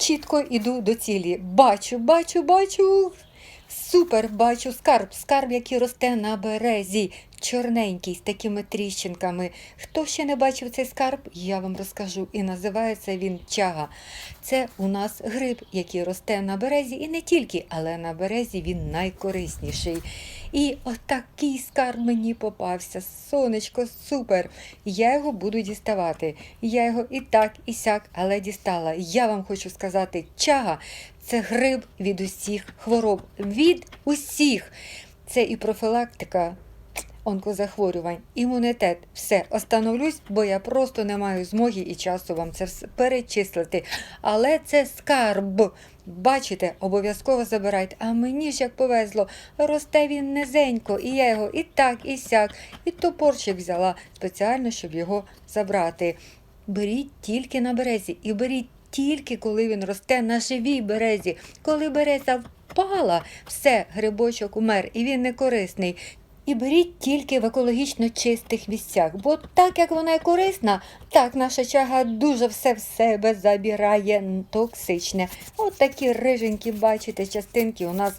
чітко йду до цілі. Бачу, бачу, бачу. Супер, бачу скарб, скарб, який росте на березі, чорненький, з такими тріщинками. Хто ще не бачив цей скарб, я вам розкажу. І називається він чага. Це у нас гриб, який росте на березі, і не тільки, але на березі він найкорисніший. І отакий скарб мені попався. Сонечко, супер. Я його буду діставати. Я його і так, і сяк, але дістала. Я вам хочу сказати, чага це гриб від усіх хвороб. Від усіх. Це і профілактика онкозахворювань, імунітет. Все, остановлюсь, бо я просто не маю змоги і часу вам це все перечислити. Але це скарб. Бачите, обов'язково забирайте. А мені ж як повезло, росте він низенько, і я його і так, і сяк, і топорчик взяла спеціально, щоб його забрати. Беріть тільки на березі і беріть тільки коли він росте на живій березі. Коли береза впала, все, грибочок умер, і він не корисний. І беріть тільки в екологічно чистих місцях, бо так як вона і корисна, так наша чага дуже все в себе забирає токсичне. От такі риженькі, бачите, частинки у нас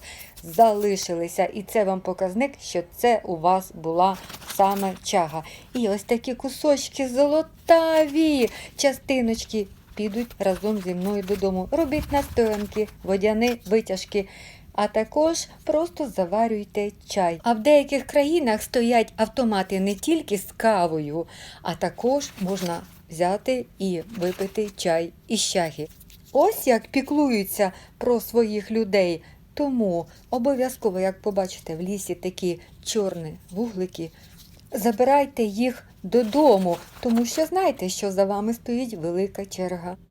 залишилися. І це вам показник, що це у вас була саме чага. І ось такі кусочки золотаві частиночки підуть разом зі мною додому. Робіть настоянки, водяні витяжки. А також просто заварюйте чай. А в деяких країнах стоять автомати не тільки з кавою, а також можна взяти і випити чай із чаги. Ось як піклуються про своїх людей. Тому обов'язково, як побачите в лісі такі чорні вуглики, забирайте їх додому, тому що знайте, що за вами стоїть велика черга.